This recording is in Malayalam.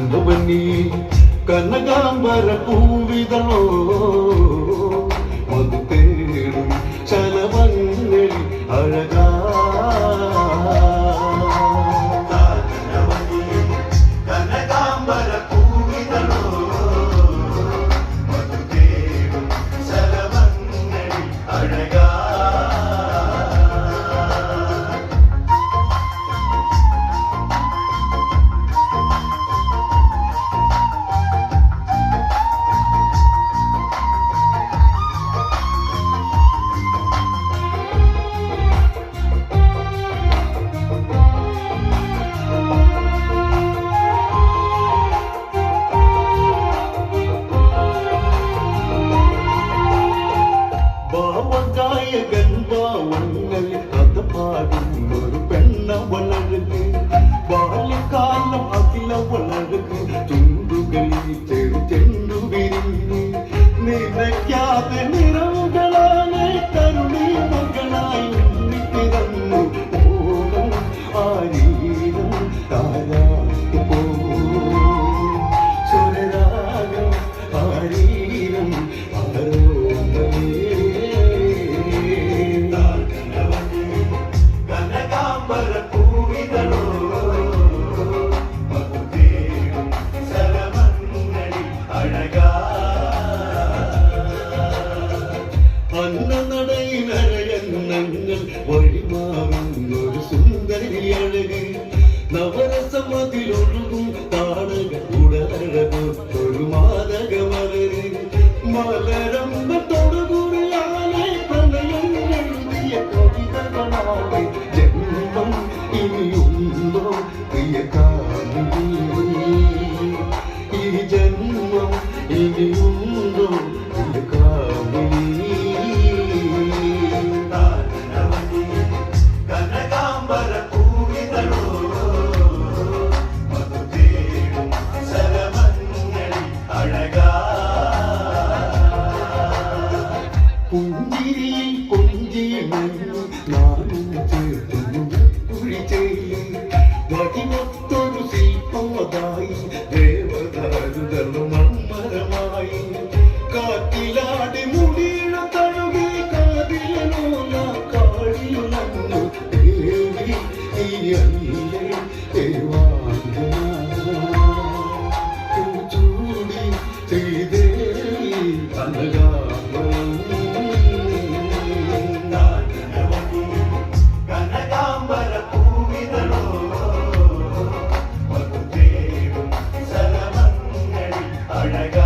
വന്നവൻ നീ കനകാംബര പൂവിതളോ മധു തേടും ശലഭങ്ങളിൽ do do do നവരസമതിലൊഴുകും താടക ഉടലഴകൊരു മാതകമലര് മലരമ്പ തൊടുകുറിയാലെ പ്രണയം എഴുതിയ കവിതകളാണ്. ജന്മം ഇനിയുണ്ടോ പ്രിയ കാമിനി ഈ വിജയിലെ വടിമൊത്തൊരു ശില്പമതായി ദേവതാരുതണം അമ്മരമായി കാറ്റിലാടി മുടിയിട തഴുകി കാതിലൂല കാടിയു നന്നു ദേവി അയ്യേ ദേവാ ചൂടി ശ്രീദേവി അനകാ Hallelujah.